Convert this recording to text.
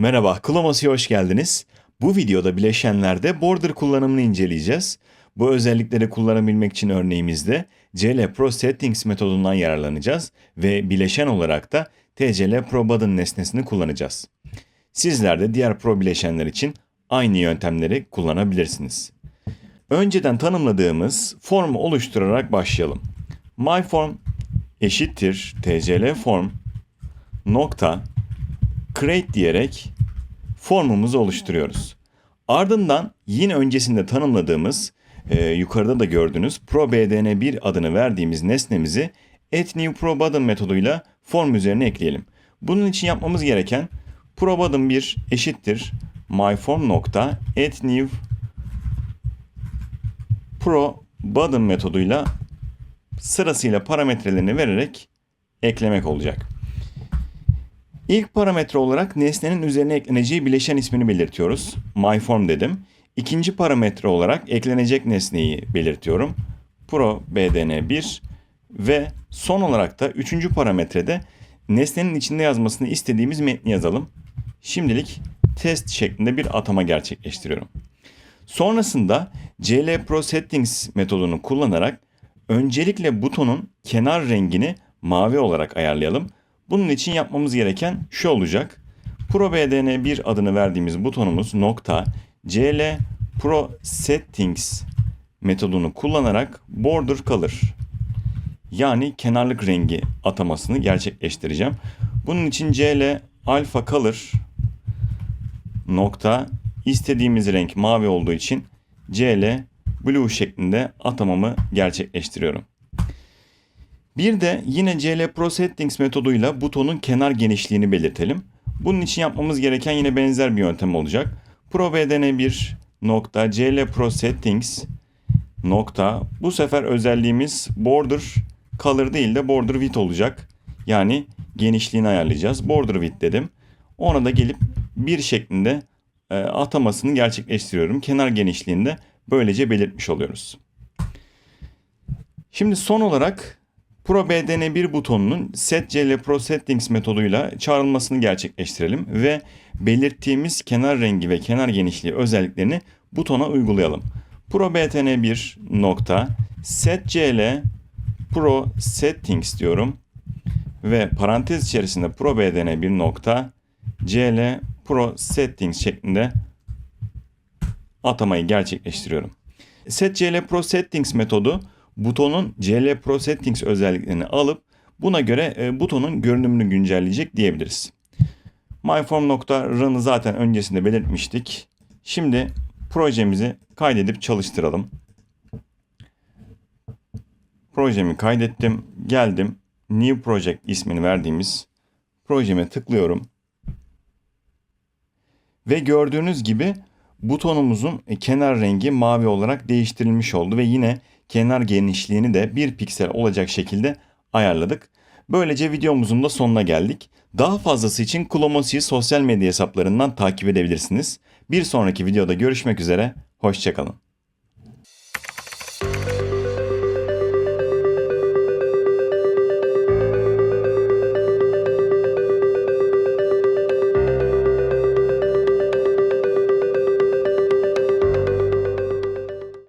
Merhaba, Klomasi'ye hoş geldiniz. Bu videoda bileşenlerde border kullanımını inceleyeceğiz. Bu özellikleri kullanabilmek için örneğimizde CL Pro Settings metodundan yararlanacağız ve bileşen olarak da TCL Pro Button nesnesini kullanacağız. Sizler de diğer Pro bileşenler için aynı yöntemleri kullanabilirsiniz. Önceden tanımladığımız formu oluşturarak başlayalım. MyForm eşittir TCL form nokta create diyerek formumuzu oluşturuyoruz. Ardından yine öncesinde tanımladığımız e, yukarıda da gördüğünüz ProBDN1 adını verdiğimiz nesnemizi addNewProButton metoduyla form üzerine ekleyelim. Bunun için yapmamız gereken ProButton1 eşittir myform nokta addNew metoduyla sırasıyla parametrelerini vererek eklemek olacak. İlk parametre olarak nesnenin üzerine ekleneceği bileşen ismini belirtiyoruz. MyForm dedim. İkinci parametre olarak eklenecek nesneyi belirtiyorum. Pro BDN1 ve son olarak da üçüncü parametrede nesnenin içinde yazmasını istediğimiz metni yazalım. Şimdilik test şeklinde bir atama gerçekleştiriyorum. Sonrasında CL Pro Settings metodunu kullanarak öncelikle butonun kenar rengini mavi olarak ayarlayalım. Bunun için yapmamız gereken şu olacak. ProBDN1 adını verdiğimiz butonumuz nokta CL Pro Settings metodunu kullanarak border color yani kenarlık rengi atamasını gerçekleştireceğim. Bunun için CL alpha color nokta istediğimiz renk mavi olduğu için CL blue şeklinde atamamı gerçekleştiriyorum. Bir de yine CL Pro Settings metoduyla butonun kenar genişliğini belirtelim. Bunun için yapmamız gereken yine benzer bir yöntem olacak. Pro BDN1 nokta CL Pro Settings nokta bu sefer özelliğimiz border color değil de border width olacak. Yani genişliğini ayarlayacağız. Border width dedim. Ona da gelip bir şeklinde e, atamasını gerçekleştiriyorum. Kenar genişliğinde böylece belirtmiş oluyoruz. Şimdi son olarak Pro BDN1 butonunun Set CL Pro Settings metoduyla çağrılmasını gerçekleştirelim ve belirttiğimiz kenar rengi ve kenar genişliği özelliklerini butona uygulayalım. Pro BDN1 nokta Set CL Pro Settings diyorum ve parantez içerisinde Pro BDN1 nokta CL Pro Settings şeklinde atamayı gerçekleştiriyorum. Set CL Pro Settings metodu butonun CL Pro Settings özelliklerini alıp buna göre e, butonun görünümünü güncelleyecek diyebiliriz. myform.run'ı zaten öncesinde belirtmiştik. Şimdi projemizi kaydedip çalıştıralım. Projemi kaydettim. Geldim. New Project ismini verdiğimiz projeme tıklıyorum. Ve gördüğünüz gibi butonumuzun kenar rengi mavi olarak değiştirilmiş oldu ve yine kenar genişliğini de bir piksel olacak şekilde ayarladık. Böylece videomuzun da sonuna geldik. Daha fazlası için Klomosi'yi sosyal medya hesaplarından takip edebilirsiniz. Bir sonraki videoda görüşmek üzere, hoşçakalın.